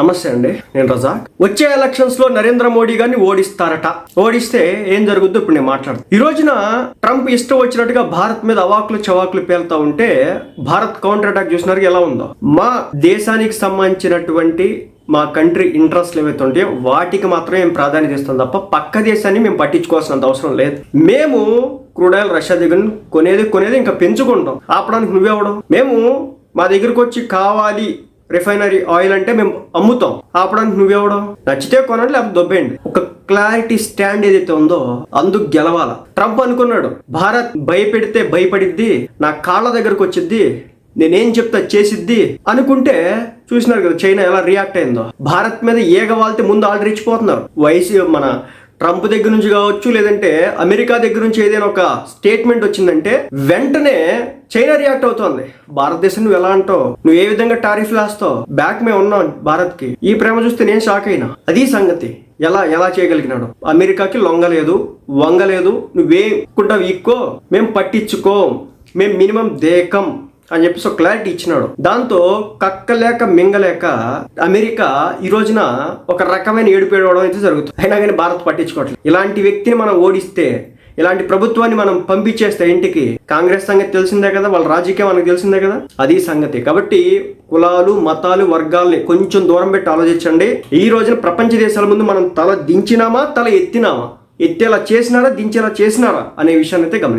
నమస్తే అండి నేను రజాక్. వచ్చే ఎలక్షన్స్లో నరేంద్ర మోడీ గారిని ఓడిస్తారట. ఓడిస్తే ఏం జరుగుద్దో ఇప్పుడు నేను మాట్లాడు ఈ రోజున ట్రంప్ ఇష్టం వచ్చినట్టుగా భారత్ మీద అవాకులు చవాకులు పేలుతా ఉంటే భారత్ కౌంటర్ అటాక్ చూసినారు ఎలా ఉందో? మా దేశానికి సంబంధించినటువంటి మా కంట్రీ ఇంట్రెస్ట్లు ఏవైతే ఉంటాయో వాటికి మాత్రమే మేము ప్రాధాన్యత ఇస్తాం తప్ప పక్క దేశాన్ని మేము పట్టించుకోవాల్సినంత అవసరం లేదు. మేము క్రూడ్ ఆయిల్ రష్యా దగ్గర కొనేది కొనేది ఇంకా పెంచుకుంటాం. ఆపడానికి నువ్వెవడం? మేము మా దగ్గరకు వచ్చి కావాలి రిఫైనరీ ఆయిల్ అంటే మేము అమ్ముతాం. ఆపడానికి నువ్వెవడం? నచ్చితే కొనండి లేకపోతే దొబ్బేయండి. ఒక క్లారిటీ స్టాండ్ ఏదైతే ఉందో అందుకు గెలవాల. ట్రంప్ అనుకున్నాడు భారత్ భయపెడితే భయపడిద్ది నా కాళ్ళ దగ్గరకు వచ్చిద్ది నేనేం చెప్తా చేసిద్ది అనుకుంటే చూసినారు కదా చైనా ఎలా రియాక్ట్ అయిందో. భారత్ మీద ఏగవాళ్తే ముందు ఆర్డర్ ఇచ్చిపోతున్నారు వైసీ మన ట్రంప్ దగ్గర నుంచి కావచ్చు లేదంటే అమెరికా దగ్గర నుంచి ఏదైనా ఒక స్టేట్మెంట్ వచ్చిందంటే వెంటనే చైనా రియాక్ట్ అవుతోంది. భారతదేశం నువ్వు ఎలా అంటావు? నువ్వు ఏ విధంగా టారిఫ్లు వేస్తావు బ్యాక్ మేము ఉన్నాం భారత్కి ఈ ప్రేమ చూస్తే నేను షాక్ అయినా. అది సంగతి. ఎలా ఎలా చేయగలిగినాడు? అమెరికాకి లొంగలేదు వంగలేదు నువ్వేకుంటావు ఇక్కో మేము పట్టించుకో. మేము మినిమం దేకం. అని చెప్పేసి ఒక క్లారిటీ ఇచ్చినాడు. దాంతో కక్కలేక మింగలేక అమెరికా ఈ రోజున ఒక రకమైన ఏడుపేడవడం అయితే జరుగుతుంది. అయినా కానీ భారత్ పట్టించుకోవట్లేదు. ఇలాంటి వ్యక్తిని మనం ఓడిస్తే ఇలాంటి ప్రభుత్వాన్ని మనం పంపించేస్తే ఇంటికి కాంగ్రెస్ సంగతి తెలిసిందే కదా వాళ్ళ రాజకీయం మనకు తెలిసిందే కదా? అది సంగతి. కాబట్టి కులాలు మతాలు వర్గాల్ని కొంచెం దూరం పెట్టి ఆలోచించండి. ఈ రోజున ప్రపంచ దేశాల ముందు మనం తల దించినామా తల ఎత్తినామా? ఎత్తేలా చేసినారా దించేలా చేసినారా అనే విషయాన్ని అయితే గమనించాలి